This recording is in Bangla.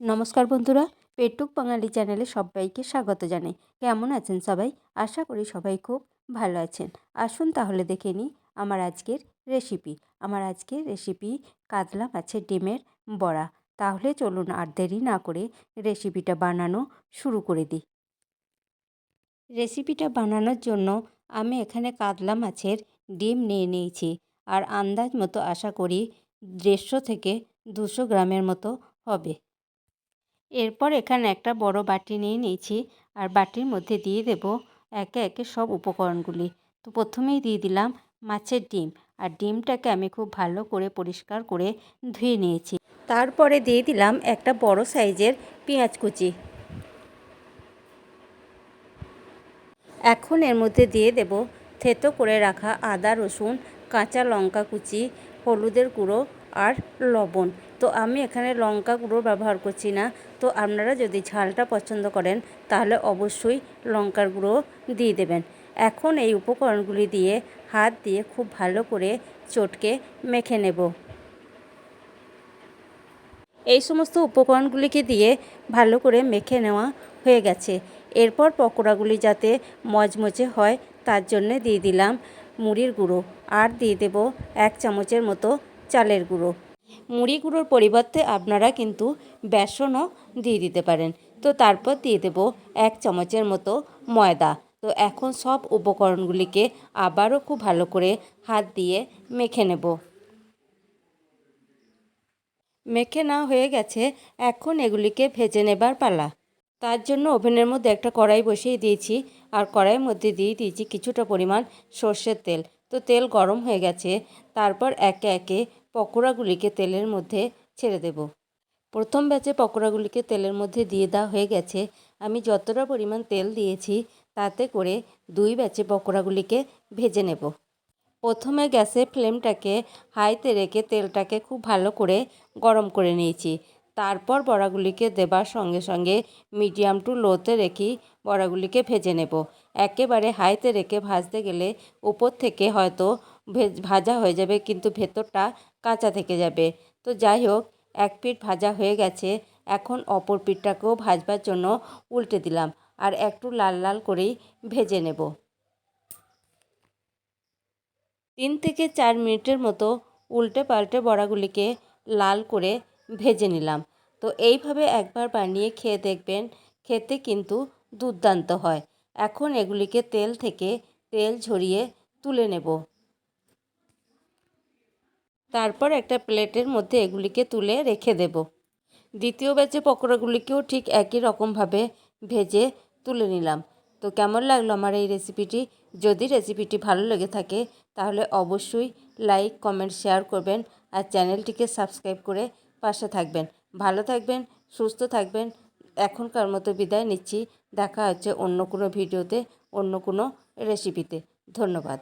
নমস্কার বন্ধুরা পেটুক বাঙালি চ্যানেলে সবাইকে স্বাগত জানাই। কেমন আছেন সবাই? আশা করি সবাই খুব ভালো আছেন। আসুন তাহলে দেখে নিই আমার আজকের রেসিপি আমার আজকের রেসিপি কাতলা মাছের ডিমের বড়া। তাহলে চলুন আর দেরি না করে রেসিপিটা বানানো শুরু করে দিই। রেসিপিটা বানানোর জন্য আমি এখানে কাতলা মাছের ডিম নিয়ে নিয়েছি। আর আন্দাজ মতো আশা করি দেড়শো থেকে দুশো গ্রামের মতো হবে। এরপর এখানে একটা বড় বাটি নিয়ে নিয়েছি আর বাটির মধ্যে দিয়ে দেব একে একে সব উপকরণগুলি। তো প্রথমেই দিয়ে দিলাম মাছের ডিম আর ডিমটাকে আমি খুব ভালো করে পরিষ্কার করে ধুয়ে নিয়েছি। তারপরে দিয়ে দিলাম একটা বড় সাইজের পেঁয়াজ কুচি। এখন এর মধ্যে দিয়ে দেব থেতো করে রাখা আদা রসুন, কাঁচা লঙ্কা কুচি, হলুদের গুঁড়ো আর লবণ। তো আমি এখানে লঙ্কা গুঁড়ো ব্যবহার করছি না। তো আপনারা যদি ঝালটা পছন্দ করেন, তাহলে অবশ্যই লঙ্কার গুঁড়ো দিয়ে দেবেন। এখন এই উপকরণগুলি দিয়ে হাত দিয়ে খুব ভালো করে চটকে মেখে নেব। এই সমস্ত উপকরণগুলিকে দিয়ে ভালো করে মেখে নেওয়া হয়ে গেছে। এরপর পকোড়াগুলি যাতে মচমচে হয়, তার জন্য দিয়ে দিলাম মুড়ির গুঁড়ো। আর দিয়ে দেব এক চামচের মতো চালের গুঁড়ো। মুড়ি গুঁড়োর পরিবর্তে আপনারা কিন্তু বেসনও দিয়ে দিতে পারেন। তো তারপর দিয়ে দেব এক চামচের মতো ময়দা। তো এখন সব উপকরণগুলিকে আবারও খুব ভালো করে হাত দিয়ে মেখে নেব। মেখে না হয়ে গেছে। এখন এগুলিকে ভেজে নেবার পালা। তার জন্য ওভেনের মধ্যে একটা কড়াই বসিয়ে দিয়েছি। আর কড়াইয়ের মধ্যে দিয়ে দিয়েছি কিছুটা পরিমাণ সর্ষের তেল। তো তেল গরম হয়ে গেছে, তারপর একে একে পকোড়াগুলিকে তেলের মধ্যে ছেড়ে দেব। প্রথম ব্যাচে পকোড়াগুলিকে তেলের মধ্যে দিয়ে দেওয়া হয়ে গেছে। আমি যতটা পরিমাণ তেল দিয়েছি, তাতে করে দুই ব্যাচে পকোড়াগুলিকে ভেজে নেব। প্রথমে গ্যাসের ফ্লেমটাকে হাইতে রেখে তেলটাকে খুব ভালো করে গরম করে নিয়েছি। তারপর বড়াগুলিকে দেবার সঙ্গে সঙ্গে মিডিয়াম টু লোতে রেখেই বড়াগুলিকে ভেজে নেব। একেবারে হাইতে রেখে ভাজতে গেলে উপর থেকে হয়তো ভাজা হয়ে যাবে, কিন্তু ভেতরটা কাঁচা থেকে যাবে। তো যাই হোক, এক পিঠ ভাজা হয়ে গেছে। এখন অপর পিঠটাকেও ভাজবার জন্য উল্টে দিলাম আর একটু লাল লাল করেই ভেজে নেব। তিন থেকে চার মিনিটের মতো উল্টে পাল্টে বড়াগুলিকে লাল করে ভেজে নিলাম। তো এইভাবে একবার বানিয়ে খেয়ে দেখবেন, খেতে কিন্তু দুর্দান্ত হয়। এখন এগুলিকে তেল থেকে তেল ঝরিয়ে তুলে নেব। তারপর একটা প্লেটের মধ্যে এগুলিকে তুলে রেখে দেব। দ্বিতীয় ব্যাচে পকোড়াগুলিকেও ঠিক একই রকমভাবে ভেজে তুলে নিলাম। তো কেমন লাগল আমার এই রেসিপিটি? যদি রেসিপিটি ভালো লেগে থাকে, তাহলে অবশ্যই লাইক, কমেন্ট, শেয়ার করবেন আর চ্যানেলটিকে সাবস্ক্রাইব করে পাশে থাকবেন। ভালো থাকবেন, সুস্থ থাকবেন। এখনকার মতো বিদায় নিচ্ছি। দেখা হচ্ছে অন্য কোনো ভিডিওতে, অন্য কোনো রেসিপিতে ধন্যবাদ।